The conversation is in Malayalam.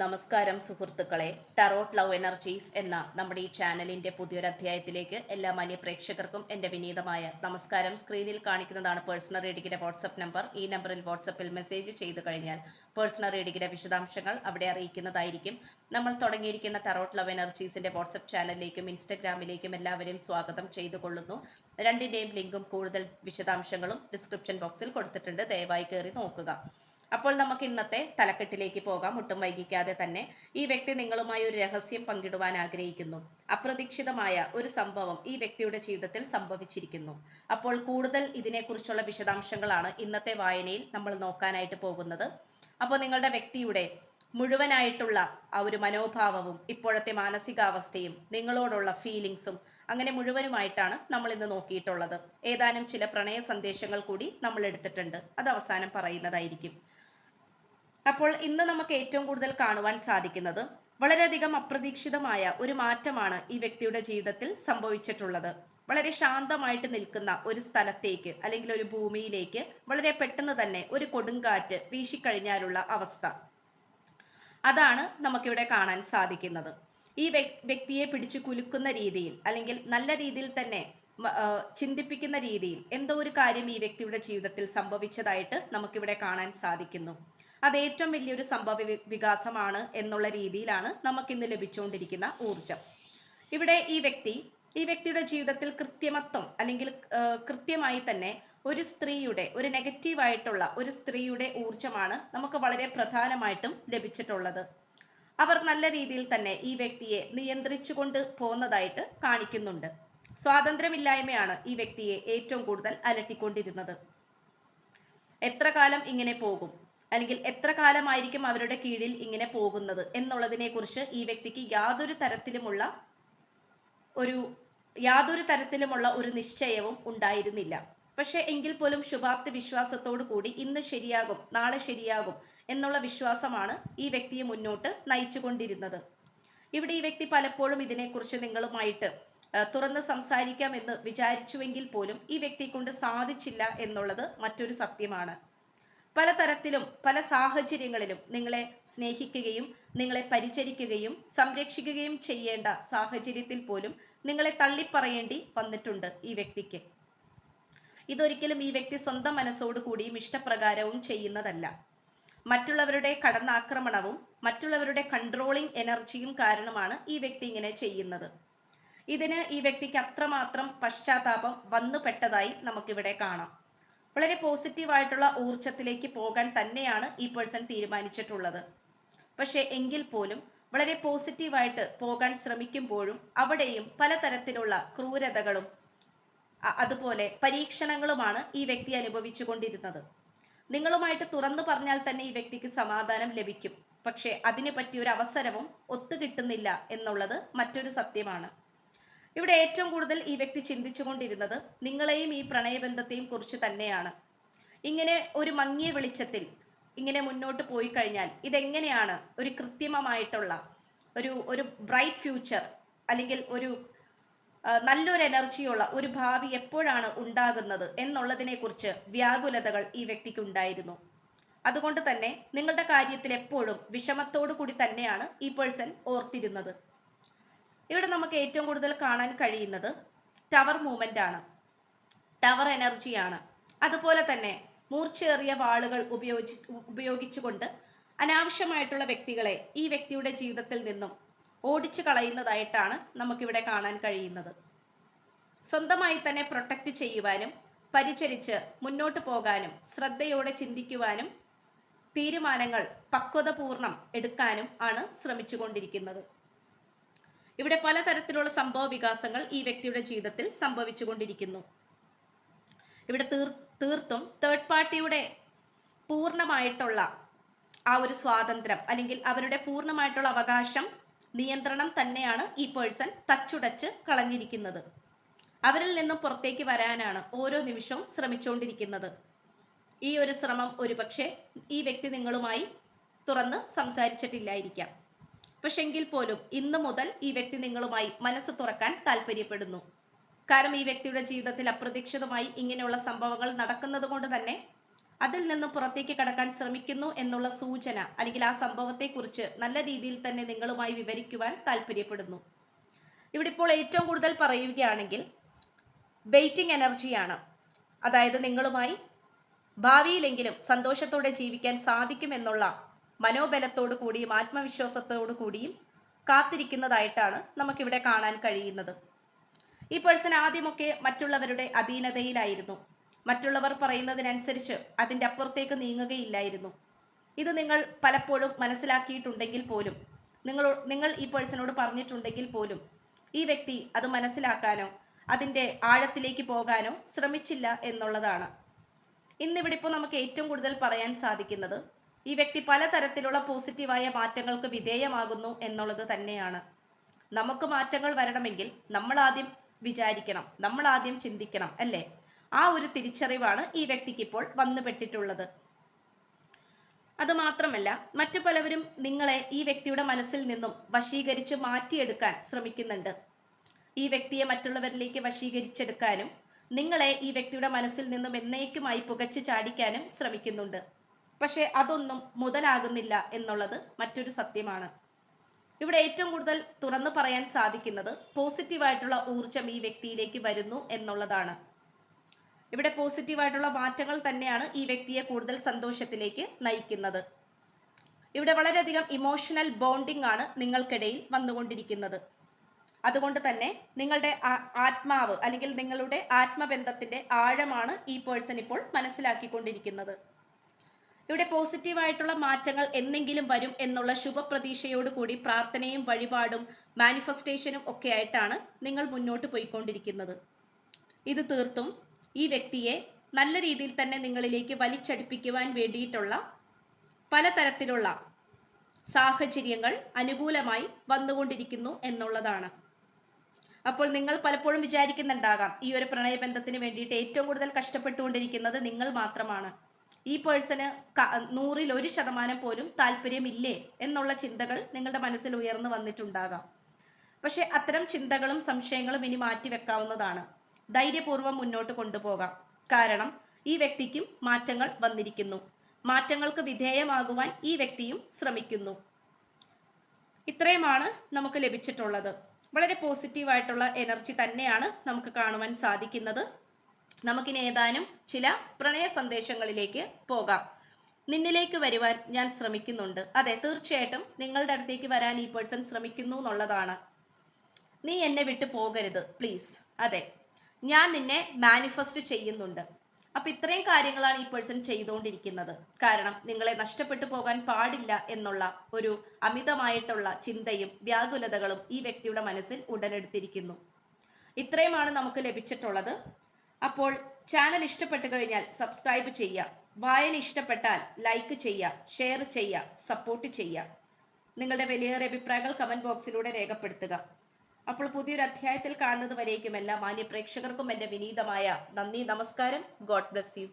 നമസ്കാരം സുഹൃത്തുക്കളെ. ടറോട്ട് ലവ് എനർജീസ് എന്ന നമ്മുടെ ഈ ചാനലിന്റെ പുതിയൊരു അധ്യായത്തിലേക്ക് എല്ലാ മാന്യ പ്രേക്ഷകർക്കും എന്റെ വിനീതമായ നമസ്കാരം. സ്ക്രീനിൽ കാണിക്കുന്നതാണ് പേഴ്സണൽ റീഡിംഗിന്റെ വാട്സപ്പ് നമ്പർ ഈ നമ്പറിൽ വാട്സപ്പിൽ മെസ്സേജ് ചെയ്തു കഴിഞ്ഞാൽ പേഴ്സണൽ റീഡിംഗിന്റെ വിശദാംശങ്ങൾ അവിടെ അറിയിക്കുന്നതായിരിക്കും. നമ്മൾ തുടങ്ങിയിരിക്കുന്ന ടറോട്ട് ലവ് എനർജീസിന്റെ വാട്സപ്പ് ചാനലിലേക്കും ഇൻസ്റ്റഗ്രാമിലേക്കും എല്ലാവരെയും സ്വാഗതം ചെയ്തു കൊള്ളുന്നു രണ്ടിന്റെയും ലിങ്കും കൂടുതൽ വിശദാംശങ്ങളും ഡിസ്ക്രിപ്ഷൻ ബോക്സിൽ കൊടുത്തിട്ടുണ്ട്. ദയവായി കയറി നോക്കുക. അപ്പോൾ നമുക്ക് ഇന്നത്തെ തലക്കെട്ടിലേക്ക് പോകാം. ഒട്ടും വൈകിക്കാതെ തന്നെ ഈ വ്യക്തി നിങ്ങളുമായി ഒരു രഹസ്യം പങ്കിടുവാൻ ആഗ്രഹിക്കുന്നു. അപ്രതീക്ഷിതമായ ഒരു സംഭവം ഈ വ്യക്തിയുടെ ജീവിതത്തിൽ സംഭവിച്ചിരിക്കുന്നു. അപ്പോൾ കൂടുതൽ ഇതിനെക്കുറിച്ചുള്ള വിശദാംശങ്ങളാണ് ഇന്നത്തെ വായനയിൽ നമ്മൾ നോക്കാനായിട്ട് പോകുന്നത്. അപ്പോൾ നിങ്ങളുടെ വ്യക്തിയുടെ മുഴുവനായിട്ടുള്ള ആ ഒരു മനോഭാവവും ഇപ്പോഴത്തെ മാനസികാവസ്ഥയും നിങ്ങളോടുള്ള ഫീലിങ്സും അങ്ങനെ മുഴുവനുമായിട്ടാണ് നമ്മൾ ഇന്ന് നോക്കിയിട്ടുള്ളത്. ഏതാനും ചില പ്രണയ സന്ദേശങ്ങൾ കൂടി നമ്മൾ എടുത്തിട്ടുണ്ട്. അത് അവസാനം പറയുന്നതായിരിക്കും. അപ്പോൾ ഇന്ന് നമുക്ക് ഏറ്റവും കൂടുതൽ കാണുവാൻ സാധിക്കുന്നത് വളരെയധികം അപ്രതീക്ഷിതമായ ഒരു മാറ്റമാണ് ഈ വ്യക്തിയുടെ ജീവിതത്തിൽ സംഭവിച്ചിട്ടുള്ളത്. വളരെ ശാന്തമായിട്ട് നിൽക്കുന്ന ഒരു സ്ഥലത്തേക്ക് അല്ലെങ്കിൽ ഒരു ഭൂമിയിലേക്ക് വളരെ പെട്ടെന്ന് തന്നെ ഒരു കൊടുങ്കാറ്റ് വീശിക്കഴിഞ്ഞാലുള്ള അവസ്ഥ. അതാണ് നമുക്കിവിടെ കാണാൻ സാധിക്കുന്നത്. ഈ വ്യക്തിയെ പിടിച്ചു കുലുക്കുന്ന രീതിയിൽ അല്ലെങ്കിൽ നല്ല രീതിയിൽ തന്നെ ചിന്തിപ്പിക്കുന്ന രീതിയിൽ എന്തോ ഒരു കാര്യം ഈ വ്യക്തിയുടെ ജീവിതത്തിൽ സംഭവിച്ചതായിട്ട് നമുക്കിവിടെ കാണാൻ സാധിക്കുന്നു. അത് ഏറ്റവും വലിയൊരു സംഭവ വികാസമാണ് എന്നുള്ള രീതിയിലാണ് നമുക്ക് ഇന്ന് ലഭിച്ചുകൊണ്ടിരിക്കുന്ന ഊർജം ഇവിടെ ഈ വ്യക്തി ഈ വ്യക്തിയുടെ ജീവിതത്തിൽ കൃത്യമത്വം അല്ലെങ്കിൽ കൃത്യമായി തന്നെ ഒരു സ്ത്രീയുടെ ഒരു നെഗറ്റീവായിട്ടുള്ള ഒരു സ്ത്രീയുടെ ഊർജമാണ് നമുക്ക് വളരെ പ്രധാനമായിട്ടും ലഭിച്ചിട്ടുള്ളത്. അവർ നല്ല രീതിയിൽ തന്നെ ഈ വ്യക്തിയെ നിയന്ത്രിച്ചുകൊണ്ട് പോകുന്നതായിട്ട് കാണിക്കുന്നുണ്ട്. സ്വാതന്ത്ര്യമില്ലായ്മയാണ് ഈ വ്യക്തിയെ ഏറ്റവും കൂടുതൽ അലട്ടിക്കൊണ്ടിരുന്നത്. എത്ര കാലം ഇങ്ങനെ പോകും? അല്ലെങ്കിൽ എത്ര കാലമായിരിക്കും അവരുടെ കീഴിൽ ഇങ്ങനെ പോകുന്നത് എന്നുള്ളതിനെ കുറിച്ച് ഈ വ്യക്തിക്ക് യാതൊരു തരത്തിലുമുള്ള ഒരു യാതൊരു തരത്തിലുമുള്ള ഒരു നിശ്ചയവും ഉണ്ടായിരുന്നില്ല. പക്ഷെ എങ്കിൽ പോലും ശുഭാപ്തി വിശ്വാസത്തോടു കൂടി ഇന്ന് ശരിയാകും നാളെ ശരിയാകും എന്നുള്ള വിശ്വാസമാണ് ഈ വ്യക്തിയെ മുന്നോട്ട് നയിച്ചുകൊണ്ടിരുന്നത്. ഇവിടെ ഈ വ്യക്തി പലപ്പോഴും ഇതിനെക്കുറിച്ച് നിങ്ങളുമായിട്ട് തുറന്ന് സംസാരിക്കാം എന്ന് വിചാരിച്ചുവെങ്കിൽ പോലും ഈ വ്യക്തി കൊണ്ട് സാധിച്ചില്ല എന്നുള്ളത് മറ്റൊരു സത്യമാണ്. പലതരത്തിലും പല സാഹചര്യങ്ങളിലും നിങ്ങളെ സ്നേഹിക്കുകയും നിങ്ങളെ പരിചരിക്കുകയും സംരക്ഷിക്കുകയും ചെയ്യേണ്ട സാഹചര്യത്തിൽ പോലും നിങ്ങളെ തള്ളിപ്പറയേണ്ടി വന്നിട്ടുണ്ട് ഈ വ്യക്തിക്ക്. ഇതൊരിക്കലും ഈ വ്യക്തി സ്വന്തം മനസ്സോടു കൂടിയും ഇഷ്ടപ്രകാരവും ചെയ്യുന്നതല്ല. മറ്റുള്ളവരുടെ കടന്നാക്രമണവും മറ്റുള്ളവരുടെ കൺട്രോളിംഗ് എനർജിയും കാരണമാണ് ഈ വ്യക്തി ഇങ്ങനെ ചെയ്യുന്നത്. ഇതിന് ഈ വ്യക്തിക്ക് അത്രമാത്രം പശ്ചാത്താപം വന്നുപെട്ടതായി നമുക്കിവിടെ കാണാം. വളരെ പോസിറ്റീവായിട്ടുള്ള ഊർജത്തിലേക്ക് പോകാൻ തന്നെയാണ് ഈ പേഴ്സൺ തീരുമാനിച്ചിട്ടുള്ളത്. പക്ഷേ എങ്കിൽ പോലും വളരെ പോസിറ്റീവായിട്ട് പോകാൻ ശ്രമിക്കുമ്പോഴും അവിടെയും പലതരത്തിലുള്ള ക്രൂരതകളും അതുപോലെ പരീക്ഷണങ്ങളുമാണ് ഈ വ്യക്തി അനുഭവിച്ചു കൊണ്ടിരുന്നത് നിങ്ങളുമായിട്ട് തുറന്നു പറഞ്ഞാൽ തന്നെ ഈ വ്യക്തിക്ക് സമാധാനം ലഭിക്കും. പക്ഷേ അതിനെ പറ്റിയൊരു അവസരവും ഒത്തുകിട്ടുന്നില്ല എന്നുള്ളത് മറ്റൊരു സത്യമാണ്. ഇവിടെ ഏറ്റവും കൂടുതൽ ഈ വ്യക്തി ചിന്തിച്ചുകൊണ്ടിരുന്നത് നിങ്ങളെയും ഈ പ്രണയബന്ധത്തെയും കുറിച്ച് തന്നെയാണ്. ഇങ്ങനെ ഒരു മങ്ങിയ വെളിച്ചത്തിൽ ഇങ്ങനെ മുന്നോട്ട് പോയി കഴിഞ്ഞാൽ ഇതെങ്ങനെയാണ് ഒരു കൃത്രിമമായിട്ടുള്ള ഒരു ഒരു ബ്രൈറ്റ് ഫ്യൂച്ചർ അല്ലെങ്കിൽ ഒരു നല്ലൊരു എനർജിയുള്ള ഒരു ഭാവി എപ്പോഴാണ് ഉണ്ടാകുന്നത് എന്നുള്ളതിനെക്കുറിച്ച് വ്യാകുലതകൾ ഈ വ്യക്തിക്ക് ഉണ്ടായിരുന്നു. അതുകൊണ്ട് തന്നെ നിങ്ങളുടെ കാര്യത്തിൽ എപ്പോഴും വിഷമത്തോടു കൂടി തന്നെയാണ് ഈ പേഴ്സൺ ഓർത്തിരുന്നത്. ഇവിടെ നമുക്ക് ഏറ്റവും കൂടുതൽ കാണാൻ കഴിയുന്നത് ടവർ മൂവ്മെന്റ് ആണ്. ടവർ എനർജിയാണ് അതുപോലെ തന്നെ മൂർച്ചേറിയ വാളുകൾ ഉപയോഗിച്ച് ഉപയോഗിച്ചുകൊണ്ട് അനാവശ്യമായിട്ടുള്ള വ്യക്തികളെ ഈ വ്യക്തിയുടെ ജീവിതത്തിൽ നിന്നും ഓടിച്ചു കളയുന്നതായിട്ടാണ് നമുക്കിവിടെ കാണാൻ കഴിയുന്നത്. സ്വന്തമായി തന്നെ പ്രൊട്ടക്റ്റ് ചെയ്യുവാനും പരിചരിച്ച് മുന്നോട്ട് പോകാനും ശ്രദ്ധയോടെ ചിന്തിക്കുവാനും തീരുമാനങ്ങൾ പക്വതപൂർണം എടുക്കാനും ആണ് ശ്രമിച്ചുകൊണ്ടിരിക്കുന്നത്. ഇവിടെ പലതരത്തിലുള്ള സംഭവ വികാസങ്ങൾ ഈ വ്യക്തിയുടെ ജീവിതത്തിൽ സംഭവിച്ചുകൊണ്ടിരിക്കുന്നു. ഇവിടെ തീർ തീർത്തും തേർഡ് പാർട്ടിയുടെ പൂർണമായിട്ടുള്ള ആ ഒരു സ്വാതന്ത്ര്യം അല്ലെങ്കിൽ അവരുടെ പൂർണമായിട്ടുള്ള അവകാശം നിയന്ത്രണം തന്നെയാണ് ഈ പേഴ്സൺ തച്ചുടച്ച് കളഞ്ഞിരിക്കുന്നത്. അവരിൽ നിന്നും പുറത്തേക്ക് വരാനാണ് ഓരോ നിമിഷവും ശ്രമിച്ചുകൊണ്ടിരിക്കുന്നത്. ഈ ഒരു ശ്രമം ഒരുപക്ഷെ ഈ വ്യക്തി നിങ്ങളുമായി തുറന്ന് സംസാരിച്ചിട്ടില്ലായിരിക്കാം. പക്ഷെങ്കിൽ പോലും ഇന്നു മുതൽ ഈ വ്യക്തി നിങ്ങളുമായി മനസ്സ് തുറക്കാൻ താല്പര്യപ്പെടുന്നു കാരണം ഈ വ്യക്തിയുടെ ജീവിതത്തിൽ അപ്രതീക്ഷിതമായി ഇങ്ങനെയുള്ള സംഭവങ്ങൾ നടക്കുന്നത് കൊണ്ട് തന്നെ അതിൽ നിന്ന് പുറത്തേക്ക് കടക്കാൻ ശ്രമിക്കുന്നു എന്നുള്ള സൂചന അല്ലെങ്കിൽ ആ സംഭവത്തെക്കുറിച്ച് നല്ല രീതിയിൽ തന്നെ നിങ്ങളുമായി വിവരിക്കുവാൻ താല്പര്യപ്പെടുന്നു ഇവിടെ ഇപ്പോൾ ഏറ്റവും കൂടുതൽ പറയുകയാണെങ്കിൽ വെയിറ്റിംഗ് എനർജിയാണ്. അതായത് നിങ്ങളുമായി ഭാവിയിലെങ്കിലും സന്തോഷത്തോടെ ജീവിക്കാൻ സാധിക്കുമെന്നുള്ള മനോബലത്തോടു കൂടിയും ആത്മവിശ്വാസത്തോടു കൂടിയും കാത്തിരിക്കുന്നതായിട്ടാണ് നമുക്കിവിടെ കാണാൻ കഴിയുന്നത്. ഈ പേഴ്സൺ ആദ്യമൊക്കെ മറ്റുള്ളവരുടെ അധീനതയിലായിരുന്നു. മറ്റുള്ളവർ പറയുന്നതിനനുസരിച്ച് അതിന്റെ അപ്പുറത്തേക്ക് നീങ്ങുകയില്ലായിരുന്നു. ഇത് നിങ്ങൾ പലപ്പോഴും മനസ്സിലാക്കിയിട്ടുണ്ടെങ്കിൽ പോലും നിങ്ങൾ നിങ്ങൾ ഈ പേഴ്സണോട് പറഞ്ഞിട്ടുണ്ടെങ്കിൽ പോലും ഈ വ്യക്തി അത് മനസ്സിലാക്കാനോ അതിന്റെ ആഴത്തിലേക്ക് പോകാനോ ശ്രമിച്ചില്ല എന്നുള്ളതാണ്. ഇന്നിവിടെ ഇപ്പോൾ നമുക്ക് ഏറ്റവും കൂടുതൽ പറയാൻ സാധിക്കുന്നത് ഈ വ്യക്തി പലതരത്തിലുള്ള പോസിറ്റീവായ മാറ്റങ്ങൾക്ക് വിധേയമാകുന്നു എന്നുള്ളത് തന്നെയാണ്. നമുക്ക് മാറ്റങ്ങൾ വരണമെങ്കിൽ നമ്മൾ ആദ്യം വിചാരിക്കണം നമ്മൾ ആദ്യം ചിന്തിക്കണം അല്ലേ? ആ ഒരു തിരിച്ചറിവാണ് ഈ വ്യക്തിക്ക് ഇപ്പോൾ വന്നുപെട്ടിട്ടുള്ളത് അതുമാത്രമല്ല മറ്റു പലവരും നിങ്ങളെ ഈ വ്യക്തിയുടെ മനസ്സിൽ നിന്നും വശീകരിച്ച് മാറ്റിയെടുക്കാൻ ശ്രമിക്കുന്നുണ്ട്. ഈ വ്യക്തിയെ മറ്റുള്ളവരിലേക്ക് വശീകരിച്ചെടുക്കാനും നിങ്ങളെ ഈ വ്യക്തിയുടെ മനസ്സിൽ നിന്നും എന്നേക്കുമായി പുകച്ചു ചാടിക്കാനും ശ്രമിക്കുന്നുണ്ട്. പക്ഷേ അതൊന്നും മുതലാകുന്നില്ല എന്നുള്ളത് മറ്റൊരു സത്യമാണ്. ഇവിടെ ഏറ്റവും കൂടുതൽ തുറന്നു പറയാൻ സാധിക്കുന്നത് പോസിറ്റീവായിട്ടുള്ള ഊർജം ഈ വ്യക്തിയിലേക്ക് വരുന്നു എന്നുള്ളതാണ്. ഇവിടെ പോസിറ്റീവായിട്ടുള്ള മാറ്റങ്ങൾ തന്നെയാണ് ഈ വ്യക്തിയെ കൂടുതൽ സന്തോഷത്തിലേക്ക് നയിക്കുന്നത്. ഇവിടെ വളരെയധികം ഇമോഷണൽ ബോണ്ടിങ് ആണ് നിങ്ങൾക്കിടയിൽ വന്നുകൊണ്ടിരിക്കുന്നത്. അതുകൊണ്ട് തന്നെ നിങ്ങളുടെ ആത്മാവ് അല്ലെങ്കിൽ നിങ്ങളുടെ ആത്മബന്ധത്തിന്റെ ആഴമാണ് ഈ പേഴ്സൺ ഇപ്പോൾ മനസ്സിലാക്കിക്കൊണ്ടിരിക്കുന്നത്. ഇവിടെ പോസിറ്റീവായിട്ടുള്ള മാറ്റങ്ങൾ എന്നെങ്കിലും വരും എന്നുള്ള ശുഭപ്രതീക്ഷയോട് കൂടി പ്രാർത്ഥനയും വഴിപാടും മാനിഫെസ്റ്റേഷനും ഒക്കെ ആയിട്ടാണ് നിങ്ങൾ മുന്നോട്ട് പോയിക്കൊണ്ടിരിക്കുന്നത്. ഇത് തീർത്തും ഈ വ്യക്തിയെ നല്ല രീതിയിൽ തന്നെ നിങ്ങളിലേക്ക് വലിച്ചടിപ്പിക്കുവാൻ വേണ്ടിയിട്ടുള്ള പലതരത്തിലുള്ള സാഹചര്യങ്ങൾ അനുകൂലമായി വന്നുകൊണ്ടിരിക്കുന്നു എന്നുള്ളതാണ്. അപ്പോൾ നിങ്ങൾ പലപ്പോഴും വിചാരിക്കുന്നുണ്ടാകാം ഈ ഒരു പ്രണയബന്ധത്തിന് വേണ്ടിയിട്ട് ഏറ്റവും കൂടുതൽ കഷ്ടപ്പെട്ടുകൊണ്ടിരിക്കുന്നത് നിങ്ങൾ മാത്രമാണ്. ഈ പേഴ്സന് നൂറിൽ ഒരു ശതമാനം പോലും താല്പര്യമില്ലേ എന്നുള്ള ചിന്തകൾ നിങ്ങളുടെ മനസ്സിൽ ഉയർന്നു വന്നിട്ടുണ്ടാകാം. പക്ഷെ അത്തരം ചിന്തകളും സംശയങ്ങളും ഇനി മാറ്റി വെക്കാവുന്നതാണ്. ധൈര്യപൂർവം മുന്നോട്ട് കൊണ്ടുപോകാം. കാരണം ഈ വ്യക്തിക്കും മാറ്റങ്ങൾ വന്നിരിക്കുന്നു. മാറ്റങ്ങൾക്ക് വിധേയമാകുവാൻ ഈ വ്യക്തിയും ശ്രമിക്കുന്നു. ഇത്രയുമാണ് നമുക്ക് ലഭിച്ചിട്ടുള്ളത്. വളരെ പോസിറ്റീവായിട്ടുള്ള എനർജി തന്നെയാണ് നമുക്ക് കാണുവാൻ സാധിക്കുന്നത്. നമുക്കിനി ഏതാനും ചില പ്രണയ സന്ദേശങ്ങളിലേക്ക് പോകാം. നിന്നിലേക്ക് വരുവാൻ ഞാൻ ശ്രമിക്കുന്നുണ്ട്. അതെ തീർച്ചയായിട്ടും നിങ്ങളുടെ അടുത്തേക്ക് വരാൻ ഈ പേഴ്സൺ ശ്രമിക്കുന്നു എന്നുള്ളതാണ്. നീ എന്നെ വിട്ടു പോകരുത് പ്ലീസ് അതെ ഞാൻ നിന്നെ മാനിഫെസ്റ്റ് ചെയ്യുന്നുണ്ട്. അപ്പൊ ഇത്രയും കാര്യങ്ങളാണ് ഈ പേഴ്സൺ ചെയ്തുകൊണ്ടിരിക്കുന്നത്. കാരണം നിങ്ങളെ നഷ്ടപ്പെട്ടു പോകാൻ പാടില്ല എന്നുള്ള ഒരു അമിതമായിട്ടുള്ള ചിന്തയും വ്യാകുലതകളും ഈ വ്യക്തിയുടെ മനസ്സിൽ ഉടലെടുത്തിരിക്കുന്നു. ഇത്രയുമാണ് നമുക്ക് ലഭിച്ചിട്ടുള്ളത്. അപ്പോൾ ചാനൽ ഇഷ്ടപ്പെട്ടു കഴിഞ്ഞാൽ സബ്സ്ക്രൈബ് ചെയ്യുക. വായന ഇഷ്ടപ്പെട്ടാൽ ലൈക്ക് ചെയ്യുക ഷെയർ ചെയ്യുക സപ്പോർട്ട് ചെയ്യുക. നിങ്ങളുടെ വലിയേറെ അഭിപ്രായങ്ങൾ കമന്റ് ബോക്സിലൂടെ രേഖപ്പെടുത്തുക. അപ്പോൾ പുതിയൊരു അധ്യായത്തിൽ കാണുന്നത് വരേക്കും എല്ലാ മാന്യ പ്രേക്ഷകർക്കും എന്റെ വിനീതമായ നന്ദി നമസ്കാരം. God bless you